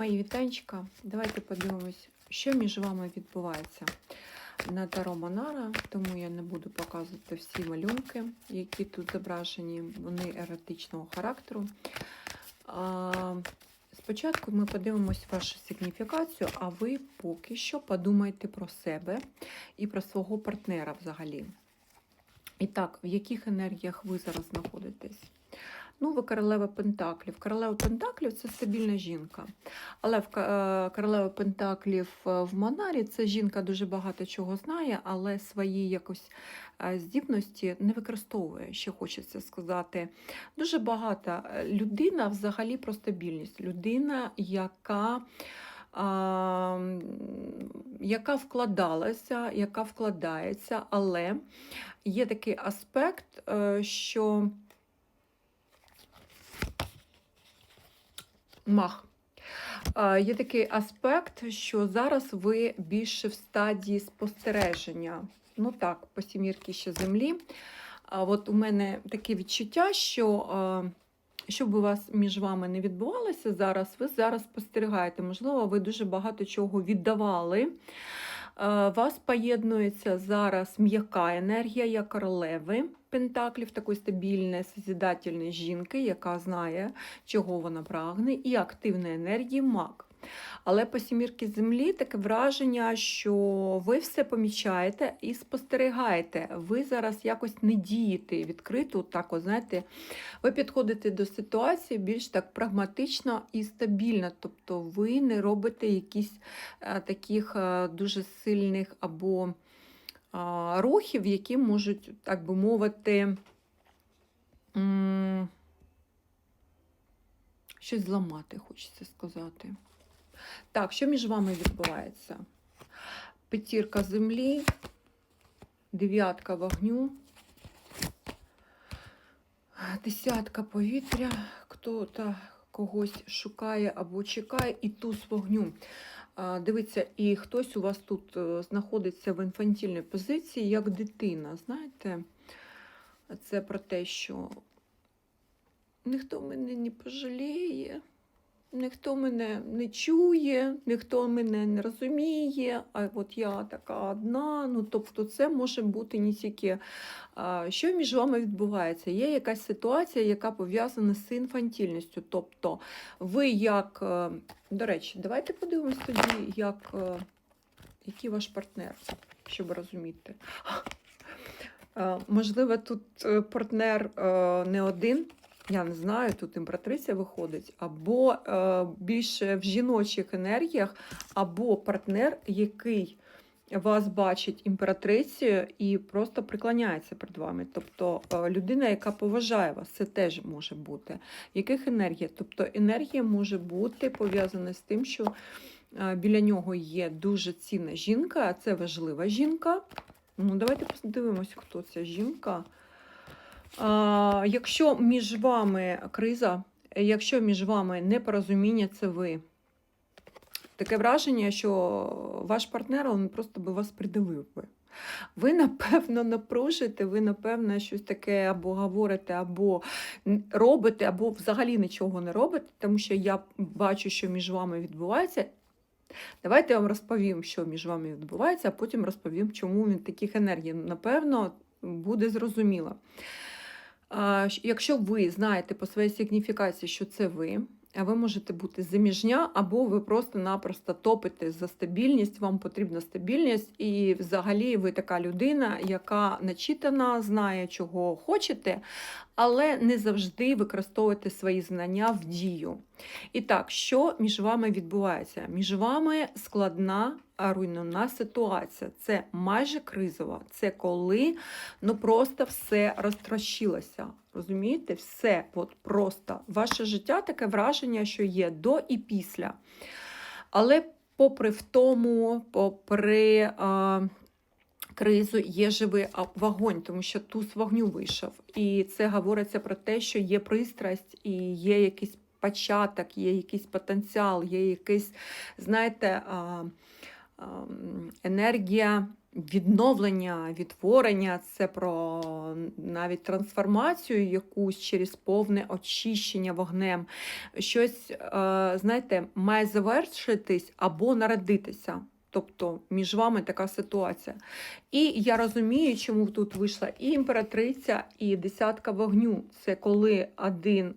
Мої вітанчика. Давайте подивимось, що між вами відбувається на Таро Монара, тому я не буду показувати всі малюнки, які тут зображені, вони еротичного характеру. А, Спочатку ми подивимось вашу сигніфікацію, а ви поки що подумайте про себе і про свого партнера взагалі. І так, в яких енергіях ви зараз знаходитесь? Ну, ви королева Пентаклів. Королева Пентаклів це стабільна жінка. Але в е, королева Пентаклів е, в Монарі це жінка дуже багато чого знає, але свої якось е, здібності не використовує, що хочеться сказати. Дуже багато е, людина взагалі про стабільність. Людина, яка. а, Яка вкладалася, яка вкладається, але є такий аспект, що мах. Є такий аспект, що зараз ви більше в стадії спостереження. Ну так, по сімірки ще землі. А от у мене таке відчуття, що що б у вас між вами не відбувалося зараз, ви зараз спостерігаєте. Можливо, ви дуже багато чого віддавали. Е, Вас поєднується зараз м'яка енергія як королеви Пентаклів, такої стабільної, созидательної жінки, яка знає, чого вона прагне, і активна енергія маг. Але по сімірки землі таке враження, що ви все помічаєте і спостерігаєте. Ви зараз якось не дієте відкрито, так, знаєте, ви підходите до ситуації більш так прагматично і стабільно. Тобто ви не робите якісь е, таких е, дуже сильних або рухів, які можуть, так би мовити, щось зламати, хочеться сказати. Так, що між вами відбувається? П'ятірка землі, дев'ятка вогню, десятка повітря, хто-то когось шукає або чекає, і туз вогню. Дивіться, і хтось у вас тут е, знаходиться в інфантільній позиції, як дитина. Знаєте, це про те, що ніхто мене не пожаліє, ніхто мене не чує, ніхто мене не розуміє, а от я така одна. Ну, тобто, це може бути не тільки. Що між вами відбувається? Є якась ситуація, яка пов'язана з інфантільністю. Тобто, ви як. е, До речі, давайте подивимось тоді, як, е, який ваш партнер, щоб розуміти. Е, Можливо, тут партнер не один, я не знаю, тут імператриця виходить, або е, більше в жіночих енергіях, або партнер, який вас бачить імператрицею і просто приклоняється перед вами. Тобто е, людина, яка поважає вас, це теж може бути. Яких енергія? Тобто енергія може бути пов'язана з тим, що е, біля нього є дуже цінна жінка, а це важлива жінка. Ну, давайте подивимося, хто ця жінка. Якщо між вами криза, якщо між вами непорозуміння, це ви. Таке враження, що ваш партнер він просто би вас придавив би. Ви, напевно, напружите, ви, напевно, щось таке або говорите, або робите, або взагалі нічого не робите, тому що я бачу, що між вами відбувається. Давайте я вам розповім, що між вами відбувається, а потім розповім, чому він таких енергій. Напевно, буде зрозуміло. Якщо ви знаєте по своїй сигніфікації, що це ви, а ви можете бути заміжня, або ви просто-напросто топите за стабільність, вам потрібна стабільність, і взагалі ви така людина, яка начитана, знає, чого хочете, але не завжди використовуєте свої знання в дію. І так, що між вами відбувається? Між вами складна а, руйнівна ситуація. Це майже кризова. Це коли ну просто все розтрощилося. Розумієте, все от просто ваше життя таке враження, що є до і після. Але попри в тому, попри а, кризу, є живий вогонь, тому що туз вогню вийшов. І це говориться про те, що є пристрасть і є якийсь початок, є якийсь потенціал, є якийсь, знаєте, енергія відновлення, відтворення, це про навіть трансформацію якусь через повне очищення вогнем. Щось, знаєте, має завершитись або народитися. Тобто між вами така ситуація. І я розумію, чому тут вийшла і імператриця, і десятка вогню. Це коли один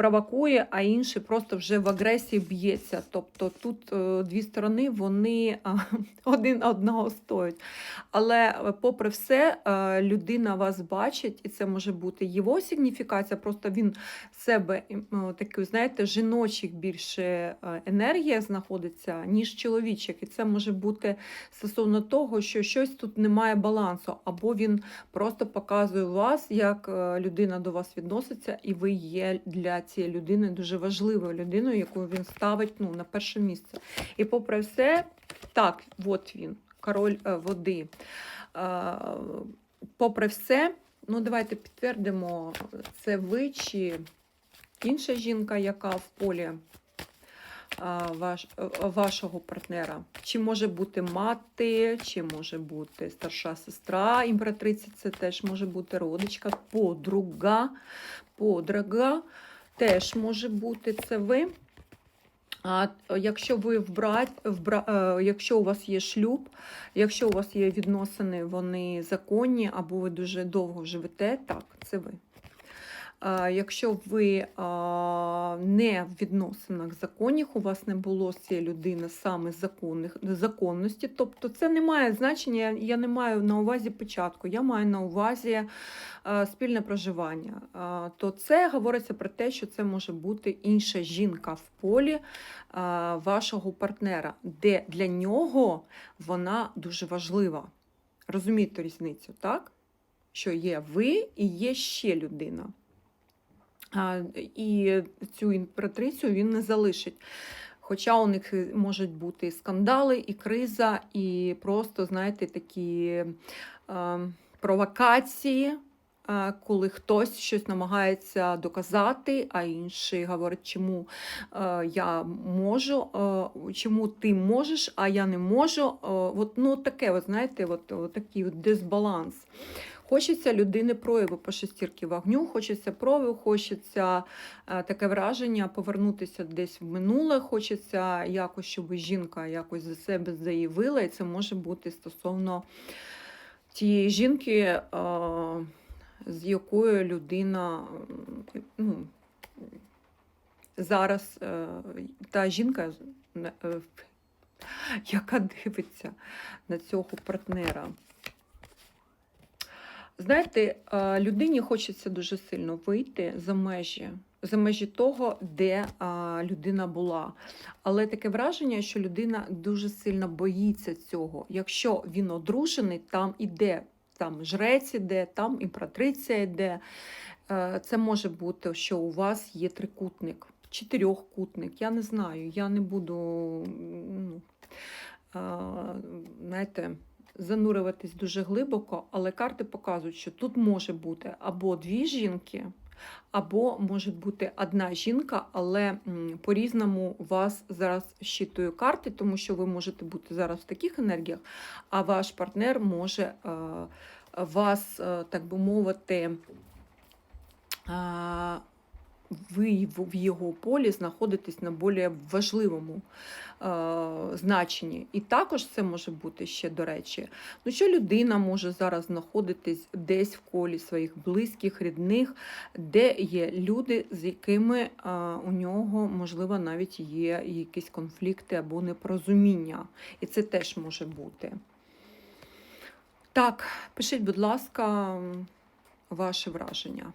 провокує, а інший просто вже в агресії б'ється. Тобто тут е, дві сторони вони один одного стоять. Але е, попри все, е, людина вас бачить, і це може бути його сигніфікація, просто він себе такий, знаєте, жіночих більше енергія знаходиться, ніж чоловічих. І це може бути стосовно того, що щось тут немає балансу, або він просто показує вас, як людина до вас відноситься, і ви є для цієї людини дуже важливою людиною, яку він ставить ну, на перше місце. І попри все, так, от він, король е, води. Е, Попри все, ну давайте підтвердимо, це ви чи інша жінка, яка в полі ваш, е, вашого партнера. Чи може бути мати, чи може бути старша сестра імператриці, це теж може бути родичка, подруга, подруга, теж може бути це ви. А якщо ви вбрать, вбра, е, якщо у вас є шлюб, якщо у вас є відносини, вони законні, або ви дуже довго живете, так, це ви. Якщо ви не в відносинах законних, у вас не було цієї людини саме законних, законності, тобто це не має значення, я не маю на увазі початку, я маю на увазі спільне проживання, то це говориться про те, що це може бути інша жінка в полі вашого партнера, де для нього вона дуже важлива. Розумієте різницю, так? Що є ви і є ще людина. І цю імператрицю він не залишить. Хоча у них е, можуть бути і скандали, і криза, і просто, знаєте, такі провокації, коли хтось щось намагається доказати, а інший говорить, чому е, я можу, е, чому ти можеш, а я не можу. От, ну, таке, от, знаєте, от, от такий от дисбаланс. Хочеться людини прояву по шестірки вогню, хочеться прояву, хочеться е, таке враження повернутися десь в минуле, хочеться якось, щоб жінка якось за себе заявила, і це може бути стосовно тієї жінки, е, з якою людина ну, зараз е, та жінка, яка дивиться на цього партнера. Знаєте, е, людині хочеться дуже сильно вийти за межі, за межі того, де а, людина була. Але таке враження, що людина дуже сильно боїться цього. Якщо він одружений, там іде там жрець іде, там імператриця йде. Е, Це може бути, що у вас є трикутник, чотирьохкутник. Я не знаю, я не буду ну, знаєте, занурюватись дуже глибоко, але карти показують, що тут може бути або дві жінки, або може бути одна жінка, але по-різному вас зараз щитує карти, тому що ви можете бути зараз в таких енергіях, а ваш партнер може е, вас, е, так би мовити, ви в його полі знаходитесь на більш важливому е, значенні. І також це може бути ще, до речі, ну що людина може зараз знаходитись десь в колі своїх близьких, рідних, де є люди, з якими е, у нього, можливо, навіть є якісь конфлікти або непорозуміння. І це теж може бути. Так, пишіть, будь ласка, ваші враження.